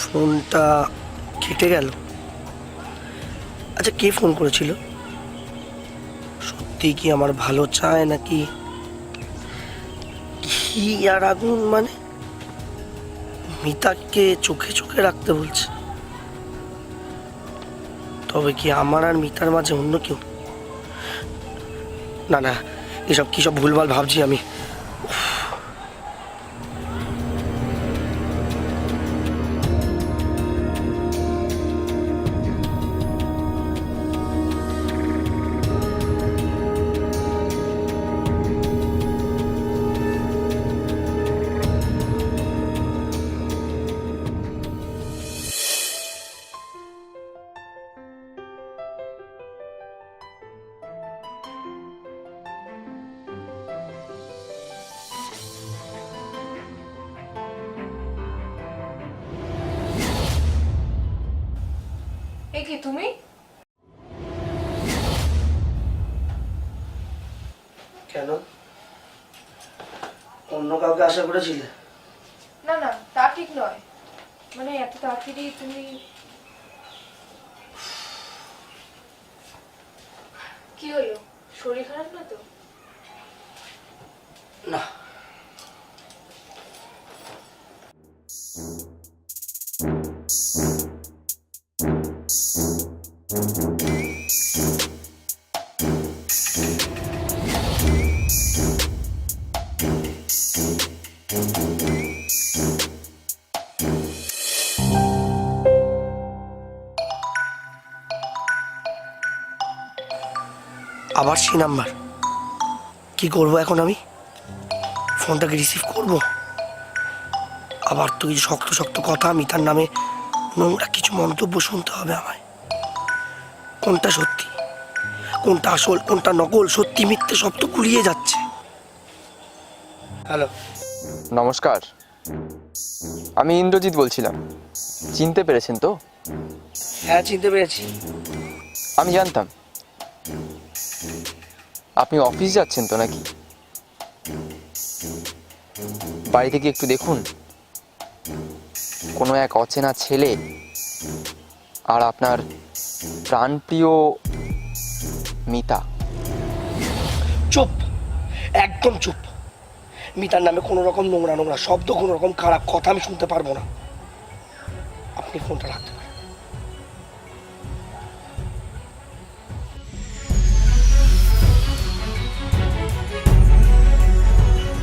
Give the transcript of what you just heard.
ফোনটা কেটে গেল। আচ্ছা কে ফোন করেছিল? সত্যি কি আমার ভালো চায় নাকি? কি আর আগুন মানে? মিতাকে চোখে চোখে রাখতে বলছে। তবে কি আমার আর মিতার মাঝে অন্য কেউ? না না, এসব কি সব ভুলভাল ভাবছি আমি। তুমি? কেন? অন্য কাউকে আশা করেছিলে? না না তা ঠিক নয়। মানে এত তাড়াতাড়ি তুমি কি হলো? শরীর খারাপ না তো? না। আবার সেই নাম্বার। কি করব এখন আমি? ফোনটাকে রিসিভ করব? আবার তুই শক্ত শক্ত কথা আমি তার নামে নোংরা কিছু মন্তব্য শুনতে হবে আমায়। কোনটা সত্যি? কোনটা আসল কোনটা নকল? সত্যি মিথ্যে সব তো গুলিয়ে যাচ্ছে। হ্যালো নমস্কার। আমি ইন্দ্রজিৎ বলছিলাম। চিনতে পেরেছেন তো? হ্যাঁ চিনতে পেরেছি। আমি জানতাম। আপনি অফিস যাচ্ছেন তো নাকি? বাড়ি থেকে একটু দেখুন। কোনো এক অচেনা ছেলে আর আপনার প্রাণপ্রিয় মিতা। চুপ! একদম চুপ! মিতার নামে কোনো রকম নোংরা নোংরা শব্দ, কোনো রকম খারাপ কথা আমি শুনতে পারব না। আপনি ফোনটা রাখতে